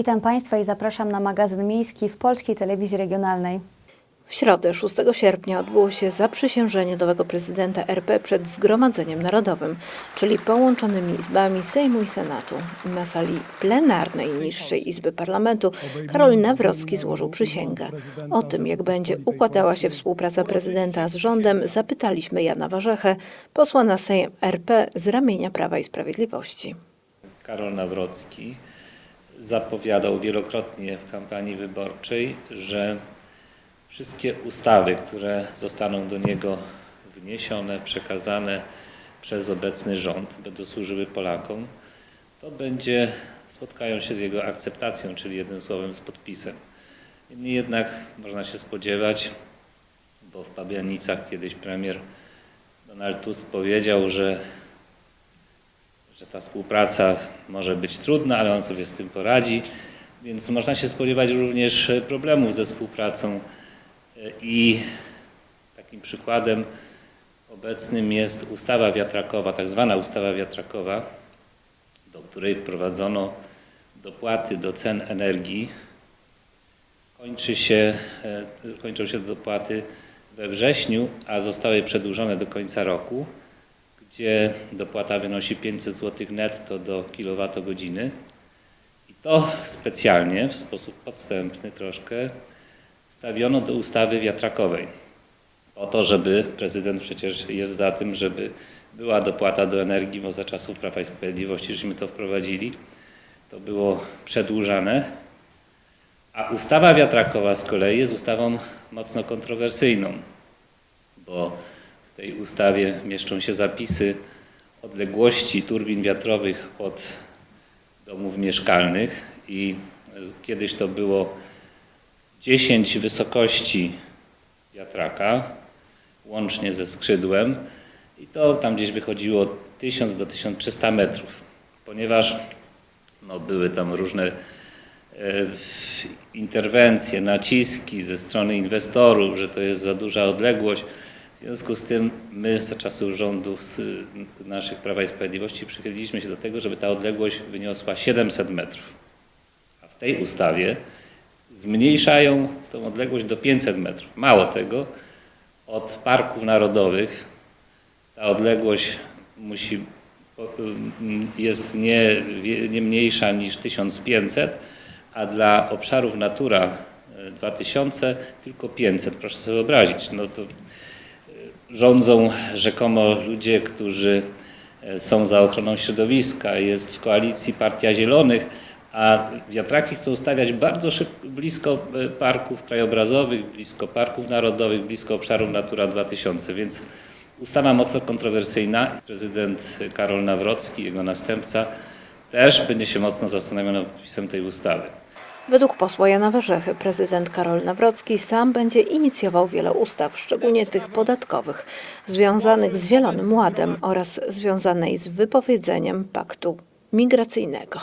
Witam Państwa i zapraszam na magazyn miejski w Polskiej Telewizji Regionalnej. W środę 6 sierpnia odbyło się zaprzysiężenie nowego prezydenta RP przed Zgromadzeniem Narodowym, czyli połączonymi izbami Sejmu i Senatu. Na sali plenarnej niższej Izby Parlamentu Karol Nawrocki złożył przysięgę. O tym, jak będzie układała się współpraca prezydenta z rządem, zapytaliśmy Jana Warzechę, posła na Sejm RP z ramienia Prawa i Sprawiedliwości. Karol Nawrocki zapowiadał wielokrotnie w kampanii wyborczej, że wszystkie ustawy, które zostaną do niego wniesione, przekazane przez obecny rząd, będą służyły Polakom, to będzie, spotkają się z jego akceptacją, czyli jednym słowem z podpisem. Niemniej jednak można się spodziewać, bo w Pabianicach kiedyś premier Donald Tusk powiedział, że że ta współpraca może być trudna, ale on sobie z tym poradzi, więc można się spodziewać również problemów ze współpracą. I takim przykładem obecnym jest ustawa wiatrakowa, tak zwana ustawa wiatrakowa, do której wprowadzono dopłaty do cen energii. Kończy się, e, kończą się dopłaty we wrześniu, a zostały przedłużone do końca roku gdzie dopłata wynosi 500 zł netto do kilowatogodziny. I to specjalnie, w sposób podstępny troszkę, wstawiono do ustawy wiatrakowej. Po to, żeby prezydent przecież jest za tym, żeby była dopłata do energii, bo za czasów Prawa i Sprawiedliwości żeśmy to wprowadzili, to było przedłużane. A ustawa wiatrakowa z kolei jest ustawą mocno kontrowersyjną, bo w tej ustawie mieszczą się zapisy odległości turbin wiatrowych od domów mieszkalnych i kiedyś to było 10 wysokości wiatraka łącznie ze skrzydłem i to tam gdzieś wychodziło od 1000 do 1300 metrów, ponieważ no, były tam różne e, interwencje, naciski ze strony inwestorów, że to jest za duża odległość. W związku z tym my za czasów rządów naszych Prawa i Sprawiedliwości przychyliliśmy się do tego, żeby ta odległość wyniosła 700 metrów. A w tej ustawie zmniejszają tą odległość do 500 metrów. Mało tego, od parków narodowych ta odległość musi, jest nie, nie mniejsza niż 1500, a dla obszarów Natura 2000 tylko 500. Proszę sobie wyobrazić, no to rządzą rzekomo ludzie, którzy e, są za ochroną środowiska, jest w koalicji Partia Zielonych, a wiatraki chcą stawiać bardzo szybko, blisko e, parków krajobrazowych, blisko parków narodowych, blisko obszarów Natura 2000, więc ustawa mocno kontrowersyjna. Prezydent Karol Nawrocki, jego następca, też będzie się mocno zastanawiał nad podpisem tej ustawy. Według posła Jana Warzechy prezydent Karol Nawrocki sam będzie inicjował wiele ustaw, szczególnie tych podatkowych, związanych z Zielonym Ładem oraz związanej z wypowiedzeniem paktu migracyjnego.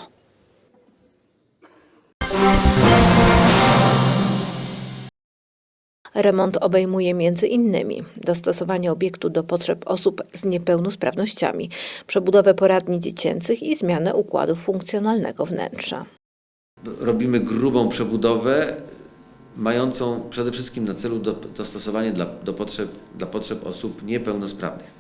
Remont obejmuje między innymi dostosowanie obiektu do potrzeb osób z niepełnosprawnościami, przebudowę poradni dziecięcych i zmianę układu funkcjonalnego wnętrza. Robimy grubą przebudowę, mającą przede wszystkim na celu do- dostosowanie dla, do potrzeb, dla potrzeb osób niepełnosprawnych.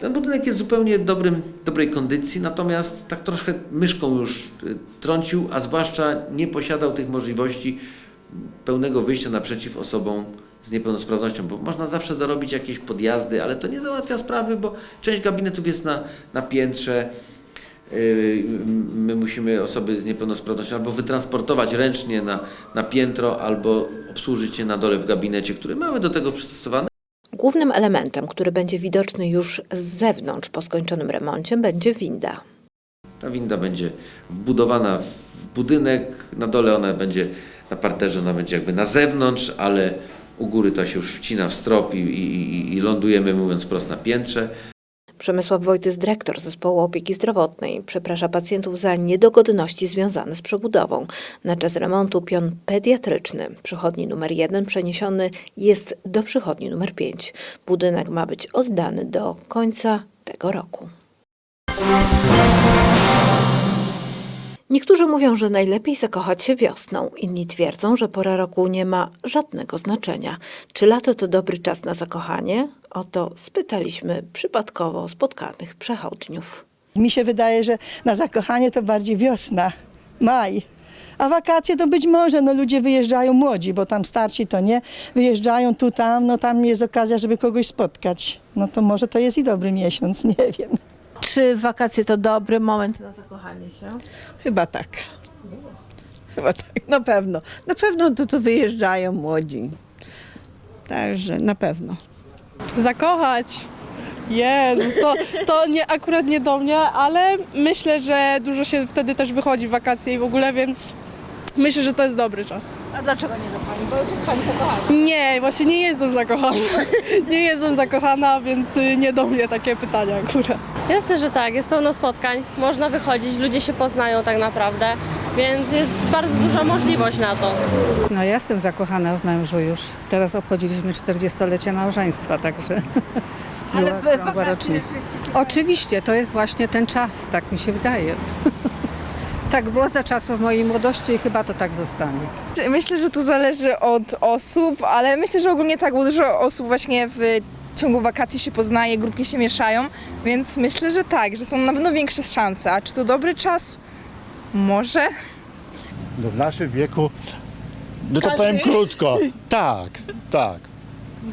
Ten budynek jest zupełnie dobrym, dobrej kondycji, natomiast tak troszkę myszką już y, trącił, a zwłaszcza nie posiadał tych możliwości pełnego wyjścia naprzeciw osobom z niepełnosprawnością, bo można zawsze dorobić jakieś podjazdy, ale to nie załatwia sprawy, bo część gabinetów jest na, na piętrze. Yy, My musimy osoby z niepełnosprawnością albo wytransportować ręcznie na, na piętro, albo obsłużyć je na dole w gabinecie, który mamy do tego przystosowany. Głównym elementem, który będzie widoczny już z zewnątrz po skończonym remoncie, będzie winda. Ta winda będzie wbudowana w budynek, na dole ona będzie na parterze, ona będzie jakby na zewnątrz, ale u góry to się już wcina w strop i, i, i lądujemy, mówiąc wprost, na piętrze. Przemysław Wojtys, dyrektor zespołu opieki zdrowotnej, przeprasza pacjentów za niedogodności związane z przebudową. Na czas remontu pion pediatryczny przychodni numer 1 przeniesiony jest do przychodni numer 5. Budynek ma być oddany do końca tego roku. Niektórzy mówią, że najlepiej zakochać się wiosną, inni twierdzą, że pora roku nie ma żadnego znaczenia. Czy lato to dobry czas na zakochanie? O to spytaliśmy przypadkowo spotkanych przechodniów. Mi się wydaje, że na zakochanie to bardziej wiosna, maj. A wakacje to być może, no ludzie wyjeżdżają młodzi, bo tam starsi to nie. Wyjeżdżają tu, tam, no tam jest okazja, żeby kogoś spotkać. No to może to jest i dobry miesiąc, nie wiem. Czy wakacje to dobry moment na zakochanie się? Chyba tak. Chyba tak, na pewno. Na pewno to, to wyjeżdżają młodzi. Także na pewno. zakochać. Jezus, to, to nie, akurat nie do mnie, ale myślę, że dużo się wtedy też wychodzi w wakacje i w ogóle, więc myślę, że to jest dobry czas. A dlaczego nie do Pani? Bo już jest Pani zakochana. Nie, właśnie nie jestem zakochana. Nie jestem zakochana, więc y, nie do mnie takie pytania akurat. Jasne, że tak, jest pełno spotkań, można wychodzić, ludzie się poznają tak naprawdę, więc jest bardzo duża możliwość na to. No ja jestem zakochana w mężu już. Teraz obchodziliśmy 40-lecie małżeństwa, także Ale była w rocznica. Oczywiście, to jest właśnie ten czas, tak mi się wydaje. tak było za czasów mojej młodości i chyba to tak zostanie. Myślę, że to zależy od osób, ale myślę, że ogólnie tak, bo dużo osób właśnie w ciągu wakacji się poznaje, grupki się mieszają, więc myślę, że tak, że są na pewno większe szanse. A czy to dobry czas? Może. No w naszym wieku, no to powiem krótko. Tak, tak.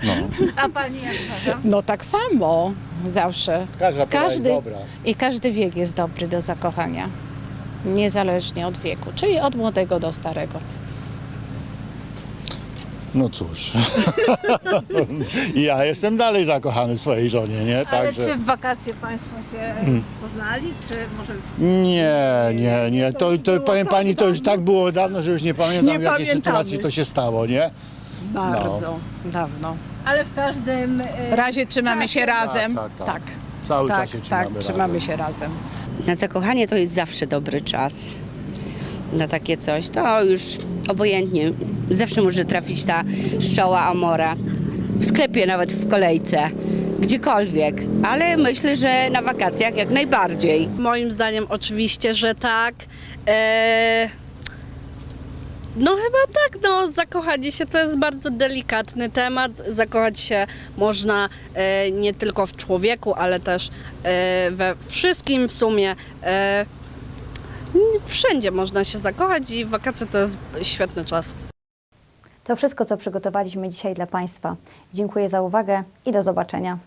No. A Pani jak uważa? No tak samo zawsze. Każda pora jest Każdy- dobra. I każdy wiek jest dobry do zakochania. Niezależnie od wieku, czyli od młodego do starego. No cóż. ja jestem dalej zakochany w swojej żonie, nie? Ale Także... czy w wakacje Państwo się poznali, czy może... Nie, nie, nie. To, już to było powiem tak pani, to już dawno. tak było dawno, że już nie pamiętam Nie w jakiej pamiętamy. sytuacji to się stało, nie? Bardzo dawno. Ale w każdym... y, W razie trzymamy się razem. Tak, tak, tak. tak. Cały Tak, czas się tak, trzymamy, trzymamy razem. się razem. Na zakochanie to jest zawsze dobry czas. Na takie coś. To już obojętnie. Zawsze może trafić ta szczoła Amora. W sklepie, nawet w kolejce. Gdziekolwiek. Ale myślę, że na wakacjach jak najbardziej. Moim zdaniem oczywiście, że tak. Eee, no chyba tak, no zakochanie się to jest bardzo delikatny temat. Zakochać się można e, nie tylko w człowieku, ale też e, we wszystkim w sumie. E, wszędzie można się zakochać i wakacje to jest świetny czas. To wszystko, co przygotowaliśmy dzisiaj dla Państwa. Dziękuję za uwagę i do zobaczenia.